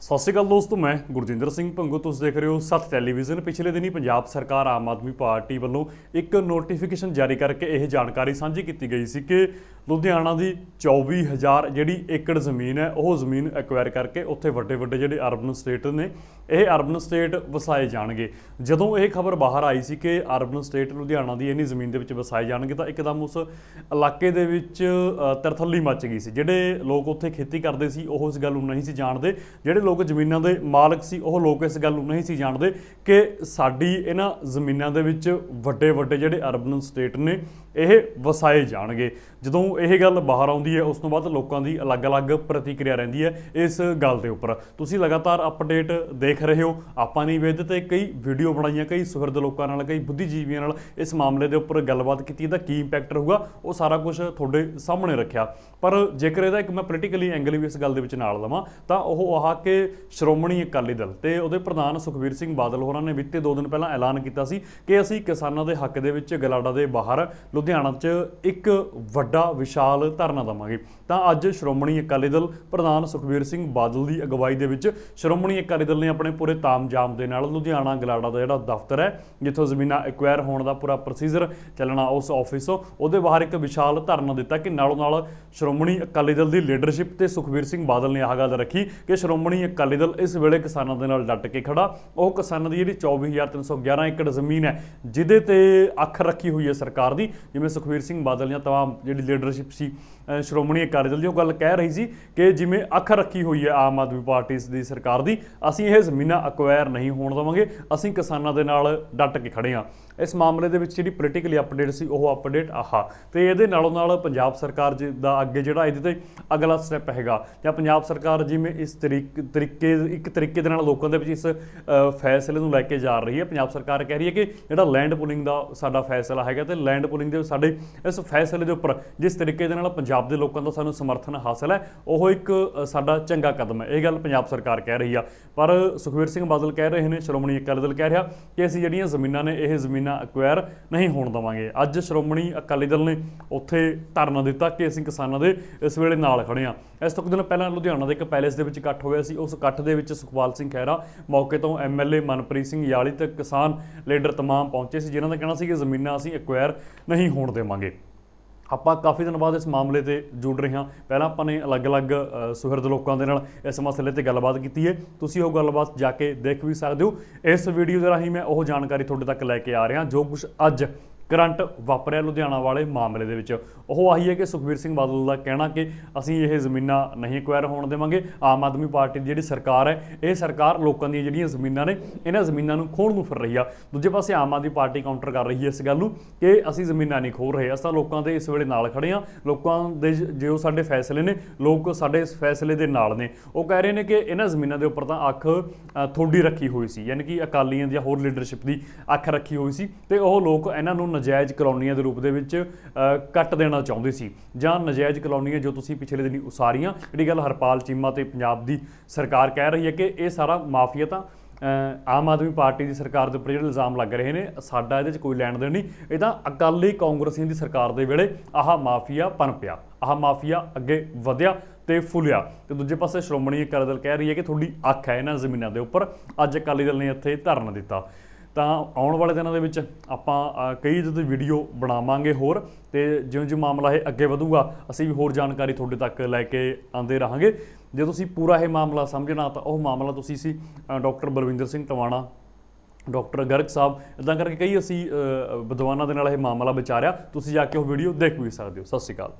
ਸਤਿ ਸ਼੍ਰੀ ਅਕਾਲ ਦੋਸਤੋ, ਮੈਂ ਗੁਰਜਿੰਦਰ ਸਿੰਘ ਭੰਗੂ। ਤੁਸੀਂ ਦੇਖ ਰਹੇ ਹੋ ਸੱਤ ਟੈਲੀਵਿਜ਼ਨ। ਪਿਛਲੇ ਦਿਨੀ ਪੰਜਾਬ ਸਰਕਾਰ, ਆਮ ਆਦਮੀ ਪਾਰਟੀ ਵੱਲੋਂ ਇੱਕ ਨੋਟੀਫਿਕੇਸ਼ਨ ਜਾਰੀ ਕਰਕੇ ਇਹ ਜਾਣਕਾਰੀ ਸਾਂਝੀ ਕੀਤੀ ਗਈ ਸੀ ਕਿ ਲੁਧਿਆਣਾ ਦੀ 24000 ਜਿਹੜੀ ਏਕੜ ਜ਼ਮੀਨ ਹੈ, ਉਹ ਜ਼ਮੀਨ ਐਕਵਾਇਰ ਕਰਕੇ ਉੱਥੇ ਵੱਡੇ ਵੱਡੇ ਜਿਹੜੇ ਅਰਬਨ ਸਟੇਟ ਨੇ, ਇਹ ਅਰਬਨ ਸਟੇਟ ਵਸਾਏ ਜਾਣਗੇ। ਜਦੋਂ ਇਹ ਖਬਰ ਬਾਹਰ ਆਈ ਸੀ ਕਿ ਅਰਬਨ ਸਟੇਟ ਲੁਧਿਆਣਾ ਦੀ ਇੰਨੀ ਜ਼ਮੀਨ ਦੇ ਵਿੱਚ ਵਸਾਏ ਜਾਣਗੇ, ਤਾਂ ਇੱਕਦਮ ਉਸ ਇਲਾਕੇ ਦੇ ਵਿੱਚ ਤਰਥੱਲੀ ਮੱਚ ਗਈ ਸੀ। ਜਿਹੜੇ ਲੋਕ ਉੱਥੇ ਖੇਤੀ ਕਰਦੇ ਸੀ, ਉਹ ਇਸ ਗੱਲ ਨੂੰ ਨਹੀਂ ਸੀ ਜਾਣਦੇ। ਜਿਹੜੇ ਲੋਕ ਜ਼ਮੀਨਾਂ ਦੇ ਮਾਲਕ ਸੀ, ਉਹ ਲੋਕ ਇਸ ਗੱਲ ਨੂੰ ਨਹੀਂ ਸੀ ਜਾਣਦੇ ਕਿ ਸਾਡੀ ਇਹਨਾਂ ਜ਼ਮੀਨਾਂ ਦੇ ਵਿੱਚ ਵੱਡੇ ਵੱਡੇ ਜਿਹੜੇ ਅਰਬਨ ਸਟੇਟ ਨੇ ਇਹ ਵਸਾਏ ਜਾਣਗੇ। ਜਦੋਂ ਇਹ ਗੱਲ ਬਾਹਰ ਆਉਂਦੀ ਹੈ, ਉਸ ਤੋਂ ਬਾਅਦ ਲੋਕਾਂ ਦੀ ਅਲੱਗ-ਅਲੱਗ ਪ੍ਰਤੀਕਿਰਿਆ ਰਹਿੰਦੀ ਹੈ ਇਸ ਗੱਲ ਦੇ ਉੱਪਰ। ਤੁਸੀਂ ਲਗਾਤਾਰ ਅਪਡੇਟ ਦੇਖ ਰਹੇ ਹੋ। ਆਪਾਂ ਨਹੀਂ ਵੇਦ ਤੇ ਕਈ ਵੀਡੀਓ ਬਣਾਈਆਂ, ਕਈ ਸੁਹਿਰਦ ਲੋਕਾਂ ਨਾਲ, ਕਈ ਬੁੱਧੀਜੀਵੀਆਂ ਨਾਲ ਇਸ ਮਾਮਲੇ ਦੇ ਉੱਪਰ ਗੱਲਬਾਤ ਕੀਤੀ ਇਹਦਾ ਕੀ ਇੰਪੈਕਟ ਰਹੂਗਾ, ਉਹ ਸਾਰਾ ਕੁਝ ਤੁਹਾਡੇ ਸਾਹਮਣੇ ਰੱਖਿਆ। ਪਰ ਜੇਕਰ ਇਹਦਾ ਇੱਕ ਮੈਂ ਪੋਲੀਟੀਕਲੀ ਐਂਗਲ ਵੀ ਇਸ ਗੱਲ ਦੇ ਵਿੱਚ ਨਾਲ ਲਵਾਂ, ਤਾਂ ਉਹ ਆਹ ਕਿ ਸ਼੍ਰੋਮਣੀ ਅਕਾਲੀ ਦਲ ਤੇ ਉਹਦੇ ਪ੍ਰਧਾਨ ਸੁਖਬੀਰ ਸਿੰਘ ਬਾਦਲ ਹੋਰਾਂ ਨੇ ਬੀਤੇ 2 ਦਿਨ ਪਹਿਲਾਂ ਐਲਾਨ ਕੀਤਾ ਸੀ ਕਿ ਅਸੀਂ ਕਿਸਾਨਾਂ ਦੇ ਹੱਕ ਦੇ ਵਿੱਚ ਗਲਾਡਾ ਦੇ ਬਾਹਰ ਲੁਧਿਆਣਾ 'ਚ ਇੱਕ ਵੱਡਾ ਵਿਸ਼ਾਲ ਧਰਨਾ ਦਵਾਂਗੇ। ਤਾਂ ਅੱਜ ਸ਼੍ਰੋਮਣੀ ਅਕਾਲੀ ਦਲ ਪ੍ਰਧਾਨ ਸੁਖਬੀਰ ਸਿੰਘ ਬਾਦਲ ਦੀ ਅਗਵਾਈ ਦੇ ਵਿੱਚ ਸ਼੍ਰੋਮਣੀ ਅਕਾਲੀ ਦਲ ਨੇ ਆਪਣੇ ਪੂਰੇ ਤਾਮਝਾਮ ਦੇ ਨਾਲ ਲੁਧਿਆਣਾ ਗਲਾੜਾ ਦਾ ਜਿਹੜਾ ਦਫ਼ਤਰ ਹੈ, ਜਿੱਥੋਂ ਜ਼ਮੀਨਾਂ ਐਕਵਾਇਰ ਹੋਣ ਦਾ ਪੂਰਾ ਪ੍ਰੋਸੀਜਰ ਚੱਲਣਾ ਉਸ ਆਫਿਸ ਉਹਦੇ ਬਾਹਰ ਇੱਕ ਵਿਸ਼ਾਲ ਧਰਨਾ ਦਿੱਤਾ ਕਿ ਨਾਲੋਂ ਨਾਲ ਸ਼੍ਰੋਮਣੀ ਅਕਾਲੀ ਦਲ ਦੀ ਲੀਡਰਸ਼ਿਪ ਤੇ ਸੁਖਬੀਰ ਸਿੰਘ ਬਾਦਲ ਨੇ ਆਹ ਗੱਲ ਰੱਖੀ ਕਿ ਸ਼੍ਰੋਮਣੀ ਅਕਾਲੀ ਦਲ ਇਸ ਵੇਲੇ ਕਿਸਾਨਾਂ ਦੇ ਨਾਲ ਡਟ ਕੇ ਖੜਾ। ਉਹ ਕਿਸਾਨਾਂ ਦੀ ਜਿਹੜੀ 24311 ਏਕੜ ਜ਼ਮੀਨ ਹੈ, ਜਿਹਦੇ ਤੇ ਅੱਖ ਰੱਖੀ ਹੋਈ ਹੈ ਸਰਕਾਰ ਦੀ ਜਿਵੇਂ ਸੁਖਬੀਰ ਸਿੰਘ ਬਾਦਲ ਜਾਂ ਤਮਾਮ ਜਿਹੜੀ ਲੀਡਰਸ਼ਿਪ ਸੀ ਸ਼੍ਰੋਮਣੀ ਅਕਾਲੀ ਦਲ ਦੀ ਉਹ ਗੱਲ ਕਹਿ ਰਹੀ ਸੀ ਕਿ ਜਿਵੇਂ ਅੱਖ ਰੱਖੀ ਹੋਈ ਹੈ ਆਮ ਆਦਮੀ ਪਾਰਟੀ ਦੀ ਸਰਕਾਰ ਦੀ, ਅਸੀਂ ਇਹ ਜ਼ਮੀਨਾਂ ਅਕਵਾਇਰ ਨਹੀਂ ਹੋਣ ਦੇਵਾਂਗੇ, ਅਸੀਂ ਕਿਸਾਨਾਂ ਦੇ ਨਾਲ ਡਟ ਕੇ ਖੜੇ ਹਾਂ। ਇਸ ਮਾਮਲੇ ਦੇ ਵਿੱਚ ਜਿਹੜੀ ਪੋਲੀਟੀਕਲੀ ਅਪਡੇਟ ਸੀ, ਉਹ ਅਪਡੇਟ ਆਹਾ। ਤੇ ਇਹਦੇ ਨਾਲੋਂ ਨਾਲ ਪੰਜਾਬ ਸਰਕਾਰ ਜੀ ਦਾ ਅੱਗੇ ਜਿਹੜਾ ਇਹਦੇ ਤੇ ਅਗਲਾ ਸਟੈਪ ਹੈਗਾ, ਜਾਂ ਪੰਜਾਬ ਸਰਕਾਰ ਜਿਵੇਂ ਇਸ ਤਰੀਕ- ਤਰੀਕੇ, ਇੱਕ ਤਰੀਕੇ ਦੇ ਨਾਲ ਲੋਕਾਂ ਦੇ ਵਿੱਚ ਇਸ ਫੈਸਲੇ ਨੂੰ ਲੈ ਕੇ ਜਾ ਰਹੀ ਹੈ। ਪੰਜਾਬ ਸਰਕਾਰ ਕਹਿ ਰਹੀ ਹੈ ਕਿ ਜਿਹੜਾ ਲੈਂਡ ਪੁਲਿੰਗ ਦਾ ਸਾਡਾ ਫੈਸਲਾ ਹੈਗਾ ਤੇ ਲੈਂਡ ਪੁਲਿੰਗ ਦੇ ਸਾਡੇ ਇਸ ਫੈਸਲੇ ਦੇ ਉੱਪਰ ਜਿਸ ਤਰੀਕੇ ਦੇ ਨਾਲ ਪੰਜਾਬ ਦੇ ਲੋਕਾਂ ਦਾ ਸਾਨੂੰ ਸਮਰਥਨ ਹਾਸਲ ਹੈ। ਉਹ ਇੱਕ ਸਾਡਾ ਚੰਗਾ ਕਦਮ ਹੈ। ਇਹ ਗੱਲ ਪੰਜਾਬ ਸਰਕਾਰ ਕਹਿ ਰਹੀ ਆ। ਪਰ ਸੁਖਬੀਰ ਸਿੰਘ ਬਾਦਲ ਕਹਿ ਰਹੇ ਨੇ, ਸ਼੍ਰੋਮਣੀ ਅਕਾਲੀ ਦਲ ਕਹਿ ਰਿਹਾ ਕਿ ਅਸੀਂ ਜਿਹੜੀਆਂ ਜ਼ਮੀਨਾਂ ਨੇ, ਇਹ ਜ਼ਮੀਨਾਂ ਐਕਵਾਇਰ ਨਹੀਂ ਹੋਣ ਦੇਵਾਂਗੇ। ਅੱਜ ਸ਼੍ਰੋਮਣੀ ਅਕਾਲੀ ਦਲ ਨੇ ਉੱਥੇ ਧਰਨਾ ਦਿੱਤਾ ਕਿ ਅਸੀਂ ਕਿਸਾਨਾਂ ਦੇ ਇਸ ਵੇਲੇ ਨਾਲ ਖੜੇ ਆ ਇਸ ਤੋਂ ਕੁਝ ਦਿਨ ਪਹਿਲਾਂ ਲੁਧਿਆਣਾ ਦੇ ਇੱਕ ਪੈਲੇਸ ਦੇ ਵਿੱਚ ਇਕੱਠ ਹੋਇਆ ਸੀ। ਉਸ ਇਕੱਠ ਦੇ ਵਿੱਚ ਸੁਖਪਾਲ ਸਿੰਘ ਖਹਿਰਾ, ਮੌਕੇ ਤੋਂ ਐਮਐਲਏ ਮਨਪ੍ਰੀਤ ਸਿੰਘ ਯਾਲੀ ਤੇ ਕਿਸਾਨ ਲੀਡਰ ਤਮਾਮ ਪਹੁੰਚੇ ਸੀ, ਜਿਨ੍ਹਾਂ ਦਾ ਕਹਿਣਾ ਸੀ ਕਿ ਜ਼ਮੀਨਾਂ ਅਸੀਂ ਐਕਵਾਇਰ ਨਹੀਂ ਹੋਣ ਦੇਵਾਂਗੇ। ਆਪਾਂ ਕਾਫੀ ਦਿਨ ਬਾਅਦ ਇਸ ਮਾਮਲੇ ਤੇ ਜੁੜ ਰਹੇ ਹਾਂ। ਪਹਿਲਾਂ ਆਪਾਂ ਨੇ ਅਲੱਗ-ਅਲੱਗ ਸੁਹਿਰਦ ਲੋਕਾਂ ਦੇ ਨਾਲ ਇਸ ਮਸਲੇ ਤੇ ਗੱਲਬਾਤ ਕੀਤੀ ਹੈ। ਤੁਸੀਂ ਉਹ ਗੱਲਬਾਤ ਜਾ ਕੇ ਦੇਖ ਵੀ ਸਕਦੇ ਹੋ। ਇਸ ਵੀਡੀਓ ਦੇ ਰਾਹੀਂ ਮੈਂ ਉਹ ਜਾਣਕਾਰੀ ਤੁਹਾਡੇ ਤੱਕ ਲੈ ਕੇ ਆ ਰਿਹਾ ਜੋ ਕੁਝ ਅੱਜ ਕਰੰਟ ਵਾਪਰਿਆ ਲੁਧਿਆਣਾ ਵਾਲੇ ਮਾਮਲੇ ਦੇ ਵਿੱਚ। ਉਹ ਆਹੀ ਹੈ ਕਿ ਸੁਖਬੀਰ ਸਿੰਘ ਬਾਦਲ ਦਾ ਕਹਿਣਾ ਕਿ ਅਸੀਂ ਇਹ ਜ਼ਮੀਨਾਂ ਨਹੀਂ ਐਕਵਾਇਰ ਹੋਣ ਦੇਵਾਂਗੇ। ਆਮ ਆਦਮੀ ਪਾਰਟੀ ਦੀ ਜਿਹੜੀ ਸਰਕਾਰ ਹੈ ਇਹ ਸਰਕਾਰ ਲੋਕਾਂ ਦੀਆਂ ਜਿਹੜੀਆਂ ਜ਼ਮੀਨਾਂ ਨੇ ਇਹਨਾਂ ਜ਼ਮੀਨਾਂ ਨੂੰ ਖੋਹਣ ਨੂੰ ਫਿਰ ਰਹੀ ਆ। ਦੂਜੇ ਪਾਸੇ ਆਮ ਆਦਮੀ ਪਾਰਟੀ ਕਾਊਂਟਰ ਕਰ ਰਹੀ ਹੈ ਇਸ ਗੱਲ ਨੂੰ ਕਿ ਅਸੀਂ ਜ਼ਮੀਨਾਂ ਨਹੀਂ ਖੋਹ ਰਹੇ। ਅਸੀਂ ਤਾਂ ਲੋਕਾਂ ਦੇ ਇਸ ਵੇਲੇ ਨਾਲ ਖੜੇ ਆ ਲੋਕਾਂ ਦੇ ਜੋ ਸਾਡੇ ਫੈਸਲੇ ਨੇ ਲੋਕ ਸਾਡੇ ਇਸ ਫੈਸਲੇ ਦੇ ਨਾਲ ਨੇ। ਉਹ ਕਹਿ ਰਹੇ ਨੇ ਕਿ ਇਹਨਾਂ ਜ਼ਮੀਨਾਂ ਦੇ ਉੱਪਰ ਤਾਂ ਅੱਖ ਅ, ਥੋੜੀ ਰੱਖੀ ਹੋਈ ਸੀ। ਯਾਨੀ ਕਿ ਅਕਾਲੀਆਂ ਦੀ ਜਾਂ ਹੋਰ ਲੀਡਰਸ਼ਿਪ ਦੀ ਅੱਖ ਰੱਖੀ ਹੋਈ ਸੀ। ਤੇ ਉਹ ਲੋਕ ਇਹਨਾਂ ਨੂੰ ਨਜਾਇਜ਼ ਕਲੋਨੀਆਂ ਦੇ ਰੂਪ ਦੇ ਵਿੱਚ ਕੱਟ ਦੇਣਾ ਚਾਹੁੰਦੇ ਸੀ। ਜਾਂ ਨਜਾਇਜ਼ ਕਲੋਨੀਆਂ ਜੋ ਤੁਸੀਂ ਪਿਛਲੇ ਦਿਨੀ ਉਸਾਰੀਆਂ, ਜਿਹੜੀ ਗੱਲ ਹਰਪਾਲ ਚੀਮਾ ਤੇ ਪੰਜਾਬ ਦੀ ਸਰਕਾਰ ਕਹਿ ਰਹੀ ਹੈ ਕਿ ਇਹ ਸਾਰਾ ਮਾਫੀਆ ਤਾਂ ਆਮ ਆਦਮੀ ਪਾਰਟੀ ਦੀ ਸਰਕਾਰ ਦੇ ਉੱਪਰ ਜਿਹੜੇ ਇਲਜ਼ਾਮ ਲੱਗ ਰਹੇ ਨੇ, ਸਾਡਾ ਇਹਦੇ 'ਚ ਕੋਈ ਲੈਣ ਦੇਣ ਨਹੀਂ। ਇਹ ਤਾਂ ਅਕਾਲੀ ਕਾਂਗਰਸੀਆਂ ਦੀ ਸਰਕਾਰ ਦੇ ਵੇਲੇ ਆਹ ਮਾਫੀਆ ਪਨ ਪਿਆ, ਆਹ ਮਾਫੀਆ ਅੱਗੇ ਵਧਿਆ ਤੇ ਫੁੱਲਿਆ। ਤੇ ਦੂਜੇ ਪਾਸੇ ਸ਼੍ਰੋਮਣੀ ਅਕਾਲੀ ਦਲ ਕਹਿ ਰਹੀ ਹੈ ਕਿ ਤੁਹਾਡੀ ਅੱਖ ਹੈ ਇਹਨਾਂ ਜ਼ਮੀਨਾਂ ਦੇ ਉੱਪਰ, ਅੱਜ ਅਕਾਲੀ ਦਲ ਨੇ ਇੱਥੇ ਧਰਨਾ ਦਿੱਤਾ। ਤਾਂ ਆਉਣ ਵਾਲੇ ਦਿਨਾਂ ਦੇ ਵਿੱਚ ਆਪਾਂ ਕਈ ਜਦੋਂ ਵੀਡੀਓ ਬਣਾਵਾਂਗੇ ਹੋਰ ਤੇ ਜਿਉਂ ਜਿਉਂ ਮਾਮਲਾ ਇਹ ਅੱਗੇ ਵਧੂਗਾ ਅਸੀਂ ਵੀ ਹੋਰ ਜਾਣਕਾਰੀ ਤੁਹਾਡੇ ਤੱਕ ਲੈ ਕੇ ਆਉਂਦੇ ਰਹਾਂਗੇ। ਜੇ ਤੁਸੀਂ ਪੂਰਾ ਇਹ ਮਾਮਲਾ ਸਮਝਣਾ ਤਾਂ ਉਹ ਮਾਮਲਾ ਤੁਸੀਂ ਸੀ ਅ, ਡਾਕਟਰ ਬਲਵਿੰਦਰ ਸਿੰਘ ਟਵਾਣਾ ਡਾਕਟਰ ਗਰਗ ਸਾਹਿਬ। ਇਦਾਂ ਕਰਕੇ ਕਈ ਅਸੀਂ ਵਿਦਵਾਨਾਂ ਦੇ ਨਾਲ ਇਹ ਮਾਮਲਾ ਵਿਚਾਰਿਆ ਤੁਸੀਂ ਜਾ ਕੇ ਉਹ ਵੀਡੀਓ ਦੇਖ ਵੀ ਸਕਦੇ ਹੋ। ਸਤਿ ਸ਼੍ਰੀ ਅਕਾਲ।